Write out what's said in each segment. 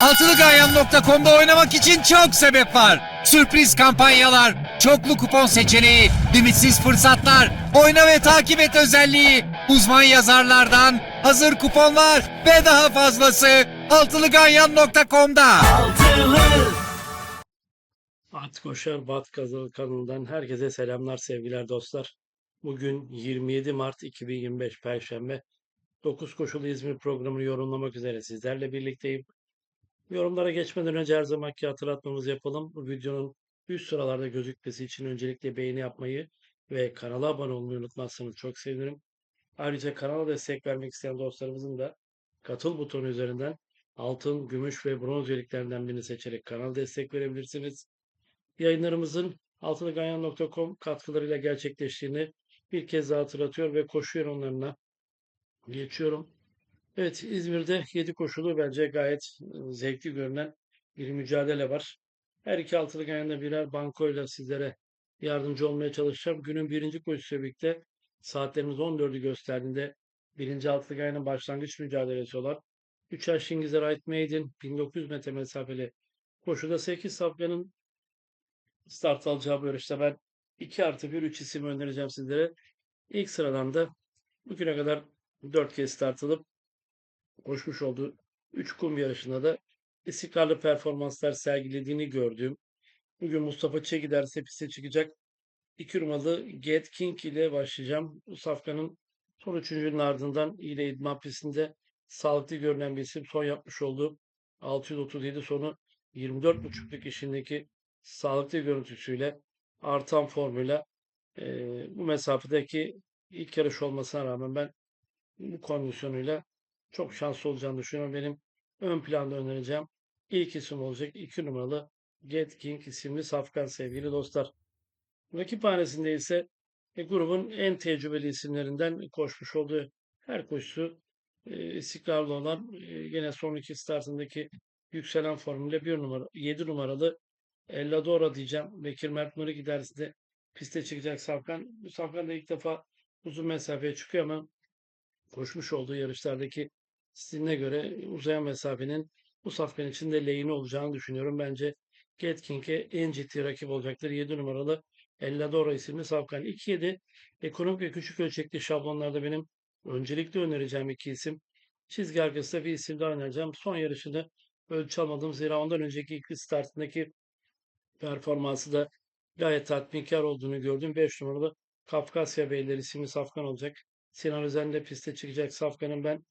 Altılıganyan.com'da oynamak için çok sebep var. Sürpriz kampanyalar, çoklu kupon seçeneği, limitsiz fırsatlar, oyna ve takip et özelliği, uzman yazarlardan hazır kuponlar ve daha fazlası Altılıganyan.com'da. At Koşar Bat Kazanı kanalından herkese selamlar sevgiler dostlar. Bugün 27 Mart 2025 Perşembe 9 koşulu İzmir programını yorumlamak üzere sizlerle birlikteyim. Yorumlara geçmeden önce her zamanki hatırlatmamızı yapalım. Bu videonun üst sıralarda gözükmesi için öncelikle beğeni yapmayı ve kanala abone olmayı unutmazsanız çok sevinirim. Ayrıca kanala destek vermek isteyen dostlarımızın da katıl butonu üzerinden altın, gümüş ve bronz üyeliklerinden birini seçerek kanal destek verebilirsiniz yayınlarımızın altılıganyan.com katkılarıyla gerçekleştiğini bir kez daha hatırlatıyor ve koşu yorumlarına geçiyorum. Evet İzmir'de 7 koşulu bence gayet e, zevkli görünen bir mücadele var. Her iki altılı ganyanda birer bankoyla sizlere yardımcı olmaya çalışacağım. Günün birinci koşusuyla birlikte saatlerimiz 14'ü gösterdiğinde birinci altılı ganyanın başlangıç mücadelesi olan 3 yaş İngilizler Right Maiden 1900 metre mesafeli koşuda 8 safkanın start alacağı bu yarışta ben 2 artı 1 3 isim önereceğim sizlere. İlk sıradan da bugüne kadar 4 kez start alıp koşmuş olduğu 3 kum yarışında da istikrarlı performanslar sergilediğini gördüğüm bugün Mustafa Çe giderse piste çıkacak 2 numaralı Get King ile başlayacağım. Bu safkanın son üçüncünün ardından ile idman pistinde sağlıklı görünen bir isim. Son yapmış olduğu 637 sonu 24.5'luk işindeki sağlıklı görüntüsüyle artan formuyla eee, bu mesafedeki ilk yarış olmasına rağmen ben bu kondisyonuyla çok şanslı olacağını düşünüyorum. Benim ön planda önereceğim ilk isim olacak 2 numaralı Get King isimli safkan sevgili dostlar. Rakip hanesinde ise e, grubun en tecrübeli isimlerinden koşmuş olduğu her koşusu e, istikrarlı olan e, yine son iki startındaki yükselen formuyla bir numara 7 numaralı Elladora diyeceğim. Bekir Mert Nuri giderse de piste çıkacak Safkan. Safkan da ilk defa uzun mesafeye çıkıyor ama koşmuş olduğu yarışlardaki stiline göre uzayan mesafenin bu Safkan için de lehine olacağını düşünüyorum. Bence Get King'e en ciddi rakip olacaktır. 7 numaralı Elladora isimli Safkan. 2-7 ekonomik ve küçük ölçekli şablonlarda benim öncelikle önereceğim iki isim. Çizgi arkasında bir isim daha önereceğim. Son yarışını ölçü almadım. Zira ondan önceki ilk startındaki performansı da gayet tatminkar olduğunu gördüm. 5 numaralı Kafkasya Beyleri isimli Safkan olacak. Sinan Özen'le piste çıkacak Safkan'ın ben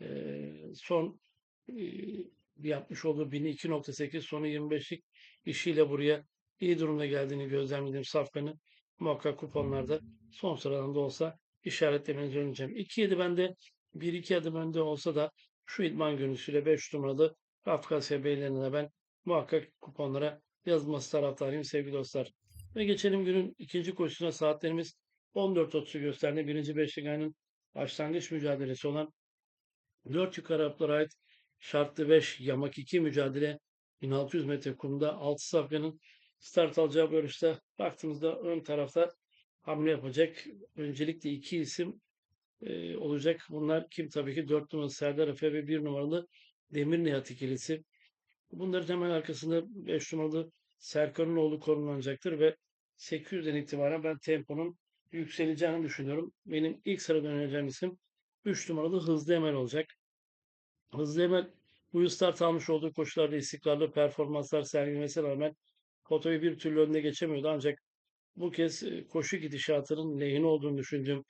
eee, son eee, yapmış olduğu 1002.8 sonu 25'lik işiyle buraya iyi durumda geldiğini gözlemledim Safkan'ı. Muhakkak kuponlarda son sıradan da olsa işaretlemenizi önereceğim. 2-7 bende 1-2 adım önde olsa da şu idman görüntüsüyle 5 numaralı Kafkasya Beylerine ben muhakkak kuponlara yazılması taraftarıyım sevgili dostlar. Ve geçelim günün ikinci koşusuna saatlerimiz 14.30'u gösterdi. Birinci beşlik ayının başlangıç mücadelesi olan 4 yukarı haplara ait şartlı 5 yamak 2 mücadele 1600 metre kumda 6 safyanın start alacağı yarışta baktığımızda ön tarafta hamle yapacak. Öncelikle iki isim e, olacak. Bunlar kim? Tabii ki 4 numaralı Serdar Efe ve 1 numaralı Demir Nihat ikilisi. Bunların hemen arkasında 5 numaralı Serkan'ın oğlu konumlanacaktır ve 800'den itibaren ben temponun yükseleceğini düşünüyorum. Benim ilk sırada önereceğim isim 3 numaralı Hızlı Emel olacak. Hızlı Emel bu yıl start almış olduğu koşularda istikrarlı performanslar sergilemesine rağmen Koto'yu bir türlü önüne geçemiyordu ancak bu kez e, koşu gidişatının lehine olduğunu düşündüğüm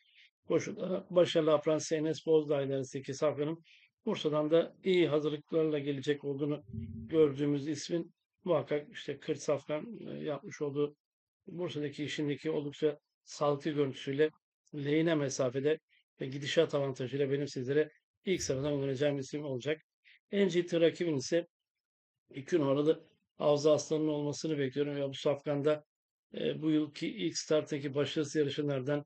koşuda başarılı Apprentice Enes Bozdağ ilerisindeki Safyan'ın Bursa'dan da iyi hazırlıklarla gelecek olduğunu gördüğümüz ismin muhakkak işte Kırt Safkan e, yapmış olduğu Bursa'daki işindeki oldukça sağlıklı görüntüsüyle lehine mesafede ve gidişat avantajıyla benim sizlere ilk sıradan önereceğim isim olacak. En ciddi rakibin ise 2 numaralı Avza Aslan'ın olmasını bekliyorum. Ya bu Safkan'da e, bu yılki ilk starttaki başarısız yarışlardan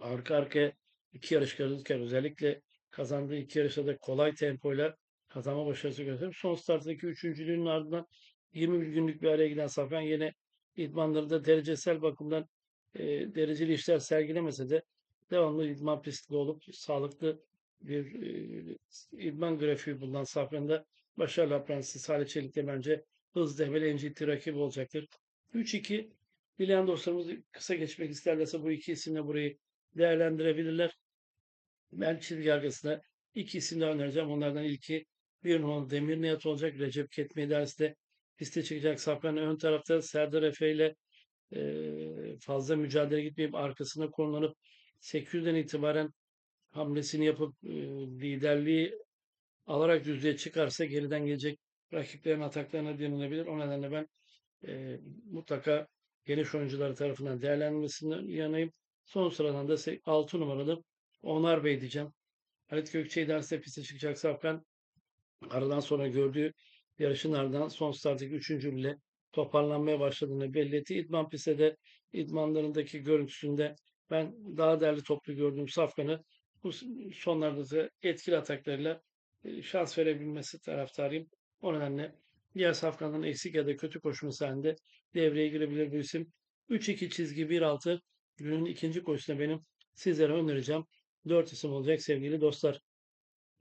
arka arkaya iki yarış kazanırken özellikle kazandığı iki yarışta da kolay tempoyla kazanma başarısı gösterip son starttaki üçüncülüğünün ardından 21 günlük bir araya giden Safkan yine idmanlarında derecesel bakımdan e, dereceli işler sergilemese de devamlı idman pistinde olup sağlıklı bir e, idman grafiği bulunan Safkan'da başarılı apprentice Salih Çelik de bence hız demeli en ciddi rakibi olacaktır. 3-2 dileyen dostlarımız kısa geçmek isterlerse bu iki isimle burayı değerlendirebilirler. Ben çizgi arkasında iki isim daha önereceğim. Onlardan ilki bir numaralı Demir Nihat olacak. Recep Ketme derste piste çıkacak. Safkan ön tarafta Serdar Efe ile e, fazla mücadele gitmeyip arkasına konulanıp 800'den itibaren hamlesini yapıp e, liderliği alarak düzlüğe çıkarsa geriden gelecek rakiplerin ataklarına dinlenebilir. O nedenle ben e, mutlaka geniş oyuncuları tarafından değerlendirmesinden yanayım. Son sıradan da 6 numaralı Onar Bey diyeceğim. Halit Gökçe'yi derste piste çıkacak Safkan. Aradan sonra gördüğü yarışın ardından son starttaki üçüncülüğüyle toparlanmaya başladığını belli etti. İdman pistte de idmanlarındaki görüntüsünde ben daha değerli toplu gördüğüm Safkan'ı bu sonlarda da etkili ataklarıyla e, şans verebilmesi taraftarıyım. O nedenle diğer safkanların eksik ya da kötü koşması halinde devreye girebilir bu isim. 3-2 çizgi 1-6 günün ikinci koşusunda benim sizlere önereceğim. 4 isim olacak sevgili dostlar.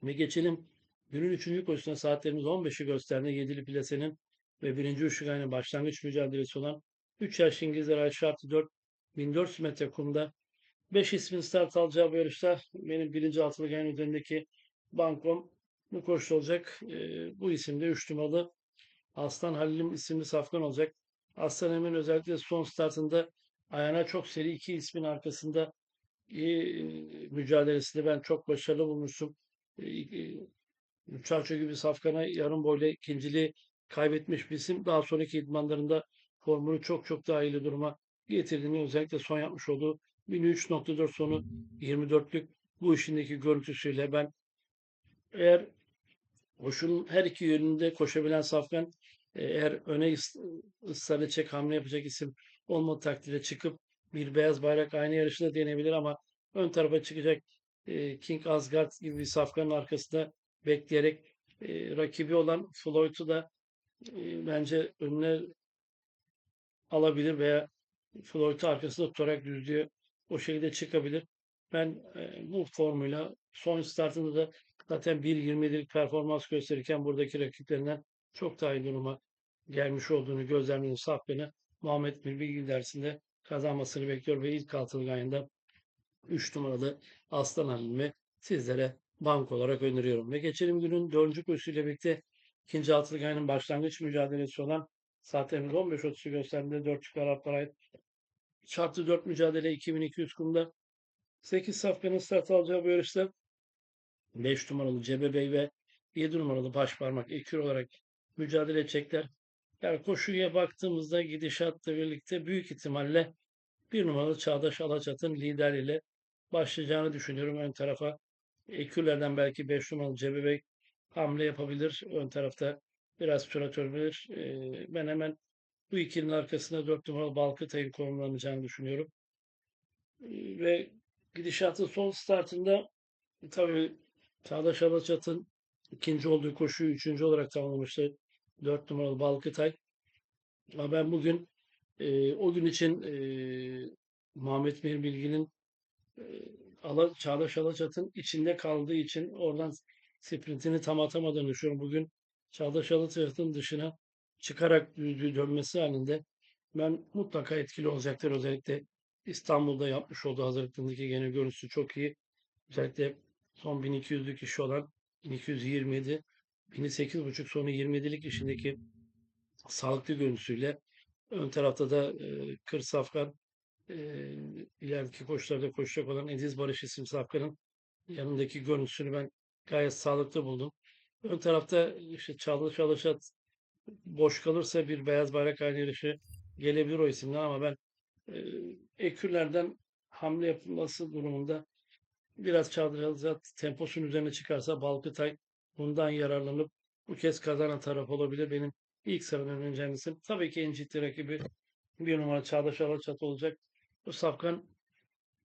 Ve geçelim günün üçüncü koşusuna saatlerimiz 15'i gösterdi. Yedili plasenin ve birinci üçlük aynı başlangıç mücadelesi olan 3 yaş İngilizler ay şartı 4 1400 metre kumda 5 ismin start alacağı bu yarışta benim birinci altılı gayen üzerindeki bankom bu koşu olacak. E, bu isimde 3 numaralı Aslan Halil'im isimli safkan olacak. Aslan Emin özellikle son startında ayağına çok seri iki ismin arkasında e, mücadelesinde ben çok başarılı bulmuştum. E, e, Çarço gibi safkana yarım boyla ikinciliği kaybetmiş bir isim. Daha sonraki idmanlarında formunu çok çok daha iyi duruma getirdiğini özellikle son yapmış olduğu 1003.4 sonu 24'lük bu işindeki görüntüsüyle ben eğer koşunun her iki yönünde koşabilen Safkan eğer öne ıs- ısrarlı çek hamle yapacak isim olmadığı takdirde çıkıp bir beyaz bayrak aynı yarışta denebilir ama ön tarafa çıkacak e, King Asgard gibi bir Safkan'ın arkasında bekleyerek e, rakibi olan Floyd'u da e, bence önüne alabilir veya Floyd'u arkasında tutarak düzlüğe o şekilde çıkabilir. Ben e, bu formuyla son startında da zaten 1.27'lik performans gösterirken buradaki rakiplerinden çok daha iyi duruma gelmiş olduğunu gözlemledim Safkan'ı Muhammed Bilgi dersinde kazanmasını bekliyor ve ilk altılı ayında 3 numaralı Aslan Halim'i sizlere bank olarak öneriyorum. Ve geçelim günün dördüncü koşusuyla birlikte ikinci altılı ayının başlangıç mücadelesi olan saatlerimiz 15.30'u gösterdiğinde 4 çıkar ait çarptı 4 mücadele 2200 kumda 8 safkanın start alacağı bu yarışta 5 numaralı Cebe Bey ve 7 numaralı Başparmak ekür olarak mücadele edecekler. Yani koşuya baktığımızda gidişatla birlikte büyük ihtimalle bir numaralı Çağdaş Alaçat'ın liderliğiyle başlayacağını düşünüyorum ön tarafa. Ekürlerden belki 5 numaralı Cebe Bey hamle yapabilir. Ön tarafta biraz süratör verir. Ee, ben hemen bu ikilinin arkasında 4 numaralı Balkıtay'ın konumlanacağını düşünüyorum. Ee, ve gidişatın son startında tabii Çağdaş Alaçat'ın ikinci olduğu koşuyu üçüncü olarak tamamlamıştı. 4 numaralı Balkıtay. Ama ben bugün e, o gün için e, Muhammed Mehir Bilgi'nin e, Ala, Çağdaş Alaçat'ın içinde kaldığı için oradan sprintini tam atamadığını düşünüyorum. Bugün Çağdaş Alaçat'ın dışına çıkarak dönmesi halinde ben mutlaka etkili olacaktır. Özellikle İstanbul'da yapmış olduğu hazırlıklarındaki gene görüntüsü çok iyi. Özellikle son 1200'lük işi olan 1227 1008.5 sonu 27'lik işindeki sağlıklı görüntüsüyle ön tarafta da e, Kır Safkan e, ileriki koşularda koşacak olan Ediz Barış isimli Safkan'ın yanındaki görüntüsünü ben gayet sağlıklı buldum. Ön tarafta işte Çağla Çalışat boş kalırsa bir beyaz bayrak aynı yarışı gelebilir o isimden ama ben e, ekürlerden hamle yapılması durumunda biraz Çağdaş temposunun üzerine çıkarsa Balkıtay bundan yararlanıp bu kez kazanan taraf olabilir. Benim ilk sıradan önereceğim isim. Tabii ki en ciddi rakibi bir numara Çağdaş Alaçat olacak. Bu Safkan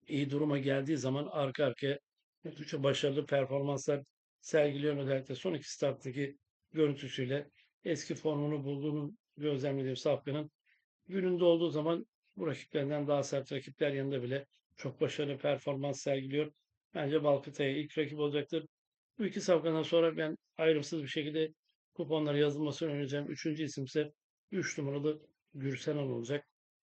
iyi duruma geldiği zaman arka arkaya oldukça başarılı performanslar sergiliyor özellikle son iki starttaki görüntüsüyle eski formunu bulduğunu gözlemlediğim Safkan'ın gününde olduğu zaman bu rakiplerinden daha sert rakipler yanında bile çok başarılı performans sergiliyor. Bence Balkıtay'a ilk rakip olacaktır. Bu iki safkandan sonra ben ayrımsız bir şekilde kuponlara yazılmasını önereceğim. Üçüncü isimse 3 numaralı Gürsenan olacak.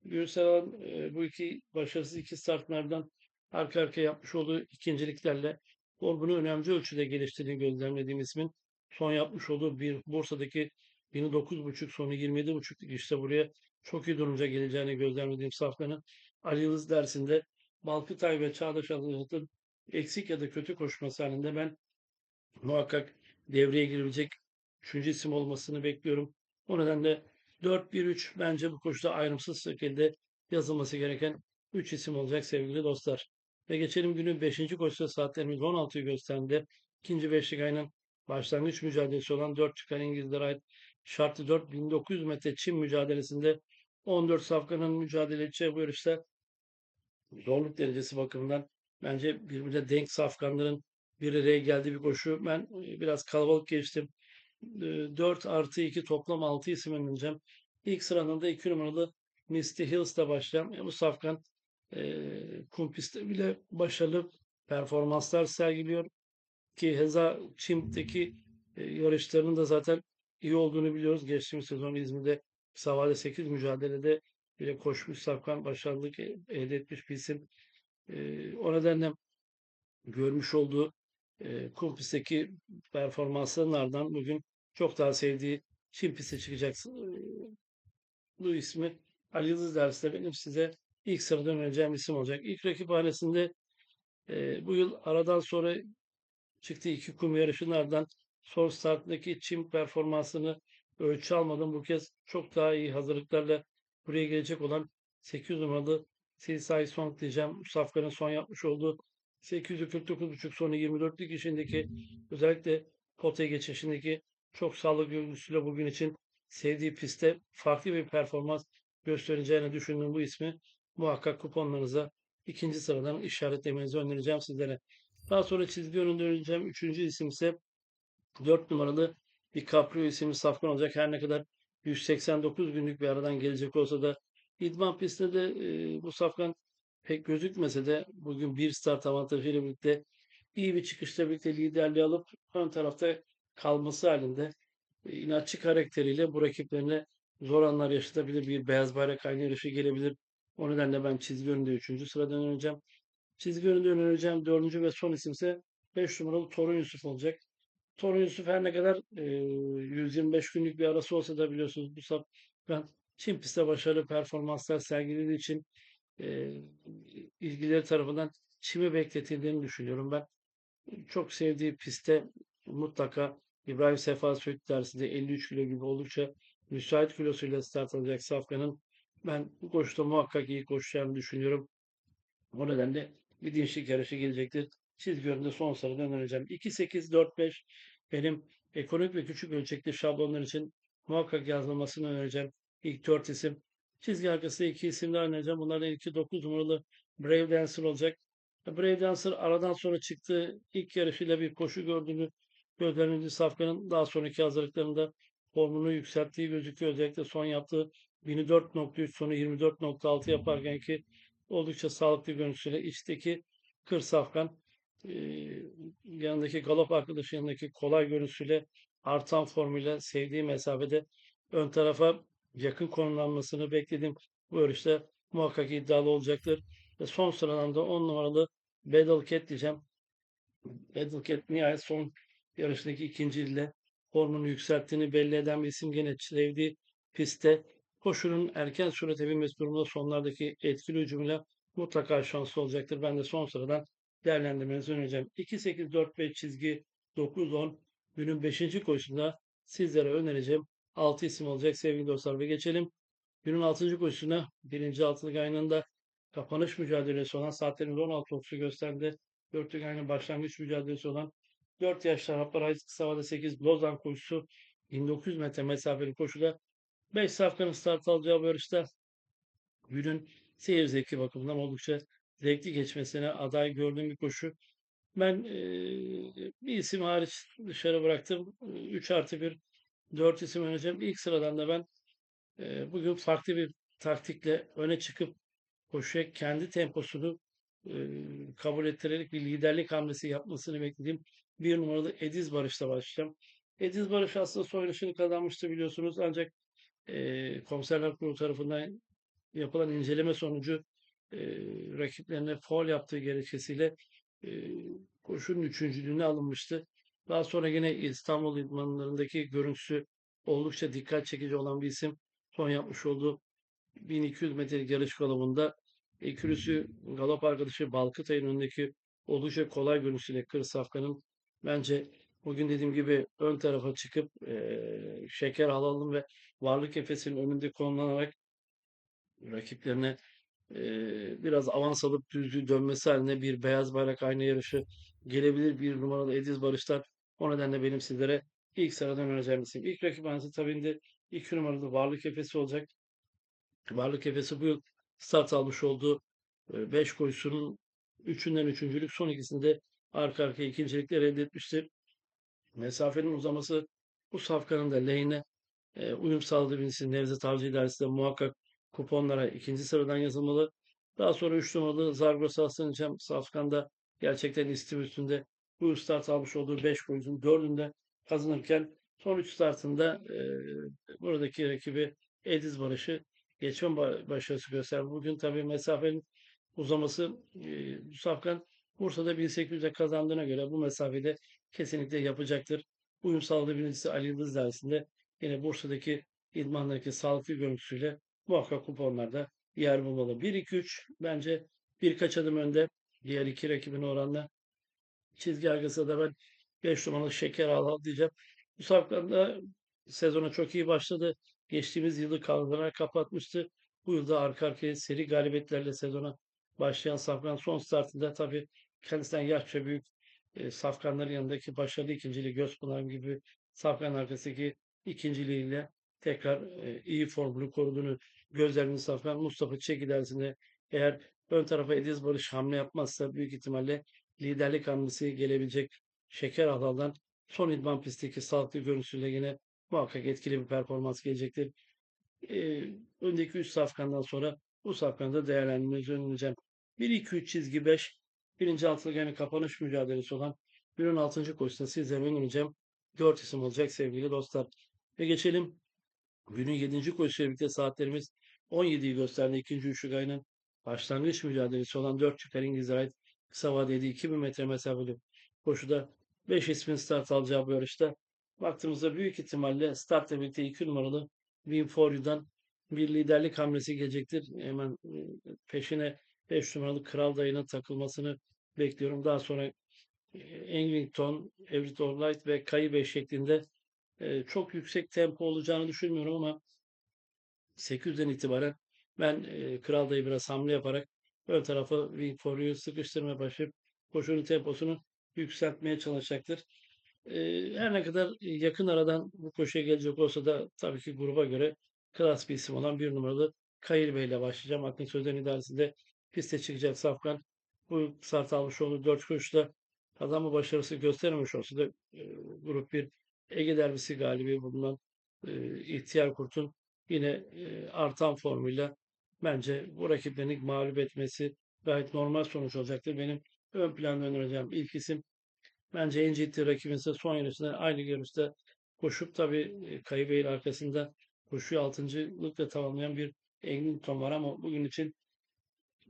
Gürsenan e, bu iki başarısız iki startlardan arka arkaya yapmış olduğu ikinciliklerle formunu önemli ölçüde geliştirdiğini gözlemlediğim ismin son yapmış olduğu bir Bursa'daki 29.5 sonu 27.5'lık işte buraya çok iyi durumca geleceğini gözlemlediğim safkanın Ali Yıldız dersinde Balkıtay ve Çağdaş Alıcı'nın eksik ya da kötü koşması halinde ben muhakkak devreye girebilecek üçüncü isim olmasını bekliyorum. O nedenle 4-1-3 bence bu koşuda ayrımsız şekilde yazılması gereken 3 isim olacak sevgili dostlar. Ve geçelim günün 5. koşusu saatlerimiz 16'yı gösterdi. İkinci beşlik ayının başlangıç mücadelesi olan 4 çıkan İngilizlere ait şartlı 4 1900 metre çim mücadelesinde 14 safkanın mücadele edeceği bu yarışta zorluk derecesi bakımından bence birbirine denk safkanların bir araya geldiği bir koşu. Ben e, biraz kalabalık geçtim. E, 4 artı 2 toplam 6 isim önereceğim. İlk sıranın da 2 numaralı Misty Hills'ta başlayan e, bu safkan e, kum pistte bile başarılı performanslar sergiliyor. Ki Heza Çim'deki e, yarışlarının da zaten iyi olduğunu biliyoruz. Geçtiğimiz sezon İzmir'de Savale 8 mücadelede bile koşmuş safkan başarılık e- elde etmiş bir isim. E, o nedenle görmüş olduğu e, kum pistteki performansların ardından bugün çok daha sevdiği çim piste çıkacak bu ismi Ali Yıldız dersinde benim size ilk sırada önereceğim isim olacak. İlk rakip hanesinde e, bu yıl aradan sonra çıktığı iki kum yarışlardan son starttaki çim performansını ölçü almadan bu kez çok daha iyi hazırlıklarla buraya gelecek olan 800 numaralı Silsai Song diyeceğim. Safkan'ın son yapmış olduğu 849.5 sonu 24'lük işindeki özellikle potaya geçişindeki çok sağlıklı görüntüsüyle bugün için sevdiği pistte farklı bir performans göstereceğini düşündüğüm bu ismi muhakkak kuponlarınıza ikinci sıradan işaretlemenizi önereceğim sizlere. Daha sonra çizgi önünde önereceğim üçüncü isim ise 4 numaralı bir Caprio isimli safkan olacak. Her ne kadar 189 günlük bir aradan gelecek olsa da idman pistinde de e, bu safkan pek gözükmese de bugün bir start avantajıyla birlikte iyi bir çıkışla birlikte liderliği alıp ön tarafta kalması halinde e, inatçı karakteriyle bu rakiplerine zor anlar yaşatabilir. Bir beyaz bayrak aynı yarışı gelebilir. O nedenle ben çizgi önünde 3. sıradan önereceğim. Çizgi önünde önereceğim 4. ve son isimse 5 numaralı Torun Yusuf olacak. Torun Yusuf her ne kadar e, 125 günlük bir arası olsa da biliyorsunuz bu safkan Çin pistte başarılı performanslar sergilediği için e, ilgileri tarafından çimi bekletildiğini düşünüyorum ben. Çok sevdiği pistte mutlaka İbrahim Sefa Söğüt dersinde 53 kilo gibi oldukça müsait kilosuyla start alacak Safkan'ın ben bu koşuda muhakkak iyi koşacağını düşünüyorum. O nedenle bir dinçlik yarışı gelecektir. Çizgi önünde son sırada önereceğim. 2-8-4-5 benim ekonomik ve küçük ölçekli şablonlar için muhakkak yazılmasını önereceğim. İlk 4 isim. Çizgi arkasında iki isim daha önereceğim. Bunlardan ilki 9 numaralı Brave Dancer olacak. Brave Dancer aradan sonra çıktığı ilk yarışıyla bir koşu gördüğünü gözlemlediği Safkan'ın daha sonraki hazırlıklarında formunu yükselttiği gözüküyor. Özellikle son yaptığı 24.3 sonu 24.6 yaparken ki oldukça sağlıklı görüntüsüyle içteki Kır Safkan e, yanındaki galop arkadaşı yanındaki kolay görüntüsüyle artan formuyla sevdiği mesafede ön tarafa yakın konumlanmasını beklediğim bu yarışta muhakkak iddialı olacaktır. Ve son sıradan da 10 numaralı Battle Cat diyeceğim. Battle Cat nihayet son yarışındaki ikinci ile formunu yükselttiğini belli eden bir isim gene sevdiği pistte koşunun erken sürate binmesi durumunda sonlardaki etkili hücumuyla mutlaka şanslı olacaktır. Ben de son sıradan değerlendirmenizi önereceğim. 2-8-4-5 çizgi 9-10 günün 5. koşusunda sizlere önereceğim 6 isim olacak sevgili dostlar ve geçelim günün 6. koşusuna. Birinci altılık aynında kapanış mücadelesi olan saatlerimiz 16.30'u gösterdi. Dörtlük aynı başlangıç mücadelesi olan 4 yaşlı Araplar Ayız Kısa Havada 8 Lozan koşusu 1900 metre mesafeli koşuda 5 safkanın start alacağı bu yarışta günün seyir zevki bakımından oldukça zevkli geçmesine aday gördüğüm bir koşu. Ben eee, bir isim hariç dışarı bıraktım. 3 artı 1 4 isim önereceğim. İlk sıradan da ben e, bugün farklı bir taktikle öne çıkıp koşuya kendi temposunu e, kabul ettirerek bir liderlik hamlesi yapmasını beklediğim bir numaralı Ediz Barış'la başlayacağım. Ediz Barış aslında soyunuşunu kazanmıştı biliyorsunuz ancak e, komiserler kurulu tarafından yapılan inceleme sonucu e, rakiplerine faul yaptığı gerekçesiyle e, koşunun üçüncülüğüne alınmıştı. Daha sonra yine İstanbul idmanlarındaki görüntüsü oldukça dikkat çekici olan bir isim. Son yapmış olduğu 1200 metrelik yarış galopunda ekürüsü galop arkadaşı Balkıtay'ın önündeki oldukça kolay görüntüsüyle Kır Safkan'ın bence bugün dediğim gibi ön tarafa çıkıp eee, şeker alalım ve varlık efesinin önünde konulanarak rakiplerine eee, biraz avans alıp düzlüğü dönmesi haline bir beyaz bayrak aynı yarışı gelebilir bir numaralı Ediz Barışlar. O nedenle benim sizlere ilk sıradan önereceğim isim. İlk rakip anası tabii de iki numaralı varlık efesi olacak. Varlık Efes'i bu yıl start almış olduğu 5 koşusunun üçünden üçüncülük son ikisinde arka arkaya ikincilikler elde etmiştir. Mesafenin uzaması bu safkanın da lehine e, uyum sağladığı bilinsin Nevzat Avcı idaresi de muhakkak kuponlara ikinci sıradan yazılmalı. Daha sonra 3 numaralı Zargos Aslanıcam Safkan'da gerçekten istim üstünde bu start almış olduğu 5 koşunun dördünde kazanırken son 3 startında e, buradaki rakibi Ediz Barış'ı geçme ba- başarısı gösterdi. Bugün tabii mesafenin uzaması e, Safkan Bursa'da 1800'e kazandığına göre bu mesafede kesinlikle yapacaktır. Uyum sağladığı birincisi Ali Yıldız dersinde yine Bursa'daki idmanlardaki sağlıklı görüntüsüyle muhakkak kuponlarda yer bulmalı. 1-2-3 bence birkaç adım önde diğer iki rakibine oranla. Çizgi arkasında da ben 5 numaralı Şeker Ağlar diyeceğim. Bu Safkan da sezona çok iyi başladı. Geçtiğimiz yılı kazanarak kapatmıştı. Bu yılda arka arkaya seri galibiyetlerle sezona başlayan Safkan son startında tabii kendisinden yaşça büyük e, Safkanların yanındaki başarılı ikinciliği Gözpınar gibi Safkan arkasındaki ikinciliğiyle tekrar e, iyi formunu koruduğunu gözlerinin Safkan Mustafa Çek idaresinde eğer ön tarafa Ediz Barış hamle yapmazsa büyük ihtimalle liderlik hamlesi gelebilecek Şeker Alal'dan son idman pistteki sağlıklı görüntüsüyle yine muhakkak etkili bir performans gelecektir. Ee, öndeki 3 safkandan sonra bu safkanı da değerlendirmenizi önereceğim. 1-2-3 çizgi 5. Birinci altılı yani kapanış mücadelesi olan 1-16. koşuda sizlere önereceğim. 4 isim olacak sevgili dostlar. Ve geçelim günün 7. koşusuyla birlikte saatlerimiz 17'yi gösterdi. İkinci üçlük ayının başlangıç mücadelesi olan 4 çiftler İngilizlere ait kısa vadeli 2000 metre mesafeli koşuda 5 ismin start alacağı bu yarışta baktığımızda büyük ihtimalle startla birlikte 2 numaralı Win for You'dan bir liderlik hamlesi gelecektir. Hemen e, peşine 5 numaralı Kral Dayı'nın takılmasını bekliyorum. Daha sonra e, Engrington, Everett Light ve Kayı 5 şeklinde e, çok yüksek tempo olacağını düşünmüyorum ama 800'den itibaren ben Kral Dayı biraz hamle yaparak ön tarafa Wing for You sıkıştırmaya başlayıp koşunun temposunu yükseltmeye çalışacaktır. Her ne kadar yakın aradan bu koşuya gelecek olsa da tabii ki gruba göre klas bir isim olan bir numaralı Kayır Bey ile başlayacağım. Akın Sözden idaresinde piste çıkacak Safkan. Bu start almış olduğu 4 koşuda kazanma başarısı göstermemiş olsa da e, grup 1 Ege derbisi galibi bulunan e, İhtiyar Kurt'un yine e, artan formuyla bence bu rakiplerini mağlup etmesi gayet normal sonuç olacaktır. Benim ön planda önereceğim ilk isim Bence en ciddi rakibin ise son yarışında aynı yarışta koşup tabii e, Kayıbey'in arkasında koşuyu altıncılıkla tamamlayan bir Engington var ama bugün için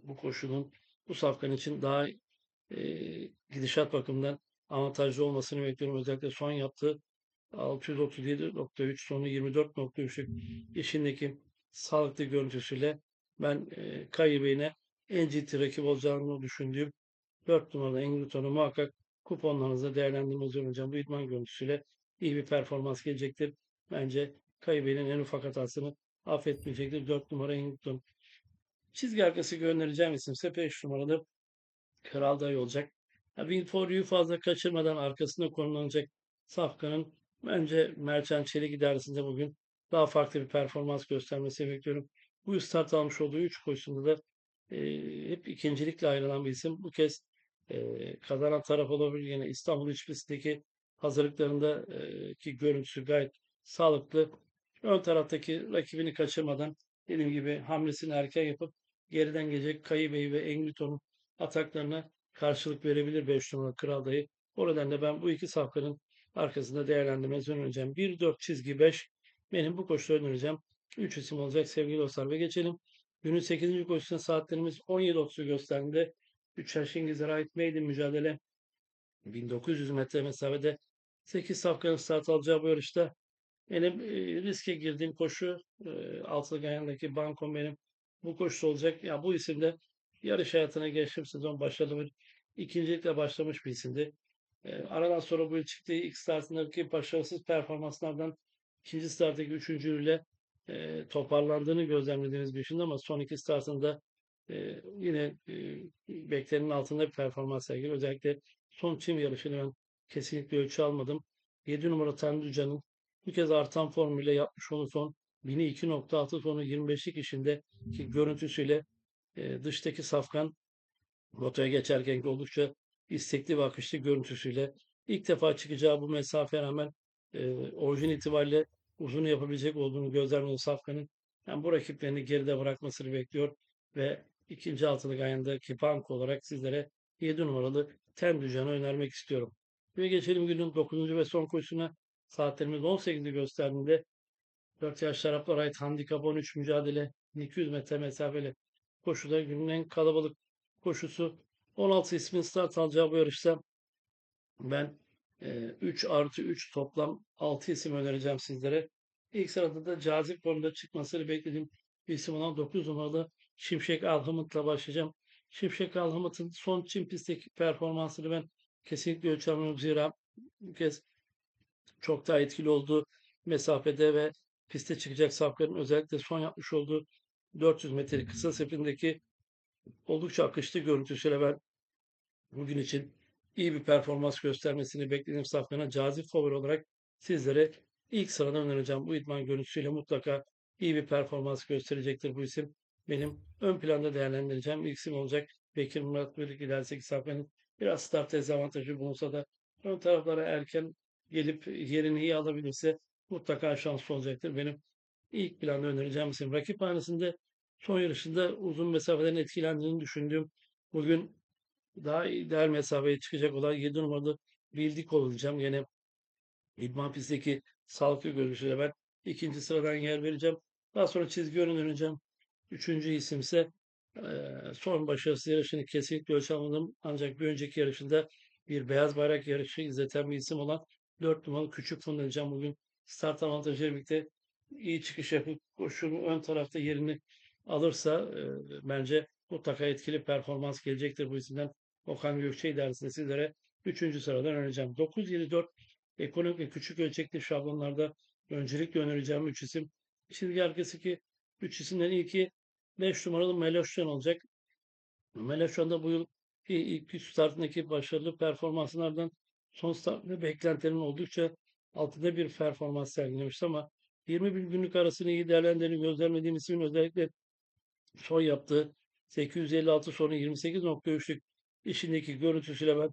bu koşunun bu safkan için daha e, gidişat bakımından avantajlı olmasını bekliyorum. Özellikle son yaptığı 637.3 sonu 24.3'lük işindeki sağlıklı görüntüsüyle ben e, Kayıbey'ine en ciddi rakip olacağını düşündüğüm 4 numaralı Engington'u muhakkak kuponlarınızda değerlendirmenizi önereceğim. Bu idman görüntüsüyle iyi bir performans gelecektir. Bence Kaybey'in en ufak hatasını affetmeyecektir. 4 numara Hinton. Çizgi arkası göndereceğim isim ise 5 numaralı Kral Dayı olacak. Win for You fazla kaçırmadan arkasında konumlanacak Safkan'ın bence Merchant Çelik idaresinde bugün daha farklı bir performans göstermesi bekliyorum. Bu start almış olduğu 3 koşusunda da e, hep ikincilikle ayrılan bir isim. Bu kez e, kazanan taraf olabilir. Yine İstanbul İçbisi'ndeki hazırlıklarında e, görüntüsü gayet sağlıklı. Ön taraftaki rakibini kaçırmadan dediğim gibi hamlesini erken yapıp geriden gelecek Kayı Bey ve Engliton'un ataklarına karşılık verebilir 5 numara Kral Dayı. O nedenle ben bu iki safkanın arkasında değerlendirmenizi önereceğim. 1-4 çizgi 5 benim bu koşuda önereceğim. 3 isim olacak sevgili dostlar ve geçelim. Günün 8. koşusunda saatlerimiz 17.30'u gösterdiğinde 3 yaş İngilizlere ait maiden mücadele 1900 metre mesafede 8 safkanın start alacağı bu yarışta benim e, riske girdiğim koşu e, altılı gayandaki bankom benim bu koşu olacak. Ya bu isim de yarış hayatına geçtiğim sezon başladı ikincilikle başlamış bir isimdi. E, aradan sonra bu yıl çıktığı ilk startındaki başarısız performanslardan ikinci starttaki üçüncülüğüyle e, toparlandığını gözlemlediğimiz bir isimdi ama son iki startında e, yine e, beklenenin altında bir performans sergiledi. Özellikle son çim yarışını ben kesinlikle ölçü almadım. 7 numara Tanrıcan'ın bu kez artan formuyla yapmış olduğu son 1000'i 2.6 sonu 25'lik işinde ki görüntüsüyle e, dıştaki safkan rotaya geçerken ki oldukça istekli ve akışlı görüntüsüyle ilk defa çıkacağı bu mesafe rağmen e, orijin itibariyle uzun yapabilecek olduğunu gözlemlediği safkanın yani bu rakiplerini geride bırakmasını bekliyor ve ikinci altılı gayandaki bank olarak sizlere 7 numaralı Ten Dücan'ı önermek istiyorum. Ve geçelim günün 9. ve son koşusuna. Saatlerimiz 18'i gösterdiğinde 4 yaş Araplara ait handikap 13 mücadele 200 metre mesafeli koşuda günün en kalabalık koşusu 16 ismin start alacağı bu yarışta ben 3 artı 3 toplam 6 isim önereceğim sizlere. İlk sırada da cazip formda çıkmasını beklediğim bir isim olan 9 numaralı Şimşek Alhımıt'la başlayacağım. Şimşek Alhımıt'ın son Çin pistteki performansını ben kesinlikle ölçemiyorum. Zira bu kez çok daha etkili olduğu mesafede ve piste çıkacak safların özellikle son yapmış olduğu 400 metrelik kısa sprintindeki oldukça akışlı görüntüsüyle ben bugün için iyi bir performans göstermesini beklediğim safkana cazip favori olarak sizlere ilk sıradan önereceğim. Bu idman görüntüsüyle mutlaka iyi bir performans gösterecektir bu isim. Benim ön planda değerlendireceğim ilk isim olacak. Bekir Murat Bölük ilerisindeki safkanın biraz start dezavantajı bulunsa da ön taraflara erken gelip yerini iyi alabilirse mutlaka şanslı olacaktır. Benim ilk planda önereceğim isim. Rakip hanesinde son yarışında uzun mesafeden etkilendiğini düşündüğüm bugün daha ideal mesafeye çıkacak olan 7 numaralı bildik olacağım. Yine İdman pistteki sağlıklı görüşüyle ben ikinci sıradan yer vereceğim. Daha sonra çizgi önereceğim. Üçüncü isimse eee, son başarısız yarışını kesinlikle ölçemedim. Ancak bir önceki yarışında bir beyaz bayrak yarışı izleten bir isim olan 4 numaralı Küçük Fındıkcan bugün start avantajıyla birlikte iyi çıkış yapıp koşunun ön tarafta yerini alırsa e, bence mutlaka etkili performans gelecektir bu isimden. Okan Gökçe idaresinde sizlere 3. sıradan önereceğim. 9-7-4 ekonomik ve küçük ölçekli şablonlarda öncelikle önereceğim 3 isim. Şimdi arkası ki 3 isimden ilki 5 numaralı Meloşyan olacak. Meloşyan da bu yıl ilk üç startındaki başarılı performanslardan son startında beklentilerin oldukça altında bir performans sergilemişti ama 21 günlük arasını iyi değerlendirdiğini gözlemlediğim ismin özellikle son yaptığı 856 sonra 28.3'lük işindeki görüntüsüyle ben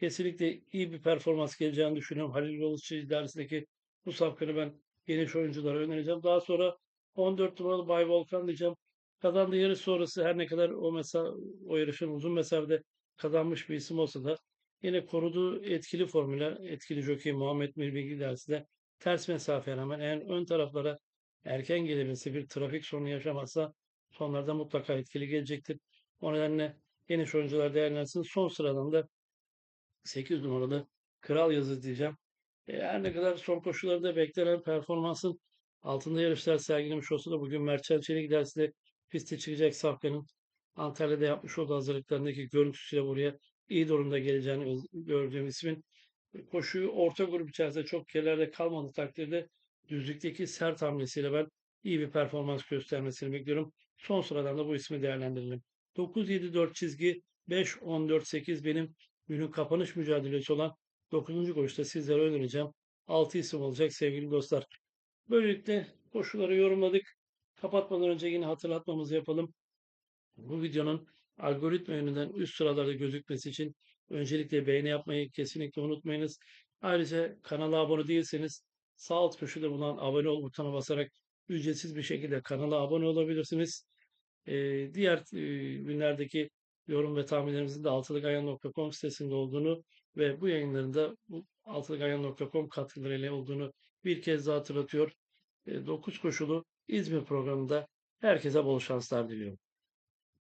kesinlikle iyi bir performans geleceğini düşünüyorum. Halil Yolcu idaresindeki bu safkanı ben geniş oyunculara önereceğim. Daha sonra 14 numaralı Bay Volkan diyeceğim. Kazandığı yarış sonrası her ne kadar o mesa o yarışın uzun mesafede kazanmış bir isim olsa da yine koruduğu etkili formüle, etkili jockey Muhammed Mirbilgi dersinde ters mesafeye rağmen eğer ön taraflara erken gelebilse bir trafik sorunu yaşamazsa sonlarda mutlaka etkili gelecektir. O nedenle geniş oyuncular değerlensin. Son sıradan da 8 numaralı Kral Yazı diyeceğim. E, her ne kadar son koşullarda beklenen performansın altında yarışlar sergilemiş olsa da bugün Mertcan Çelik dersinde piste çıkacak Safkan'ın Antalya'da yapmış olduğu hazırlıklarındaki görüntüsüyle buraya iyi durumda geleceğini gördüğüm ismin koşuyu orta grup içerisinde çok gerilerde kalmadığı takdirde düzlükteki sert hamlesiyle ben iyi bir performans göstermesini bekliyorum. Son sıradan da bu ismi değerlendirelim. 9-7-4 çizgi 5-14-8 benim günün kapanış mücadelesi olan 9. koşuda sizlere önereceğim. 6 isim olacak sevgili dostlar. Böylelikle koşuları yorumladık. Kapatmadan önce yine hatırlatmamızı yapalım. Bu videonun algoritma yönünden üst sıralarda gözükmesi için öncelikle beğeni yapmayı kesinlikle unutmayınız. Ayrıca kanala abone değilseniz sağ alt köşede bulunan abone ol butonuna basarak ücretsiz bir şekilde kanala abone olabilirsiniz. Ee, diğer e, günlerdeki yorum ve tahminlerimizin de altılıganyan.com sitesinde olduğunu ve bu yayınların da bu altılıganyan.com katkılarıyla olduğunu bir kez daha hatırlatıyor. 9 koşulu İzmir programında herkese bol şanslar diliyorum.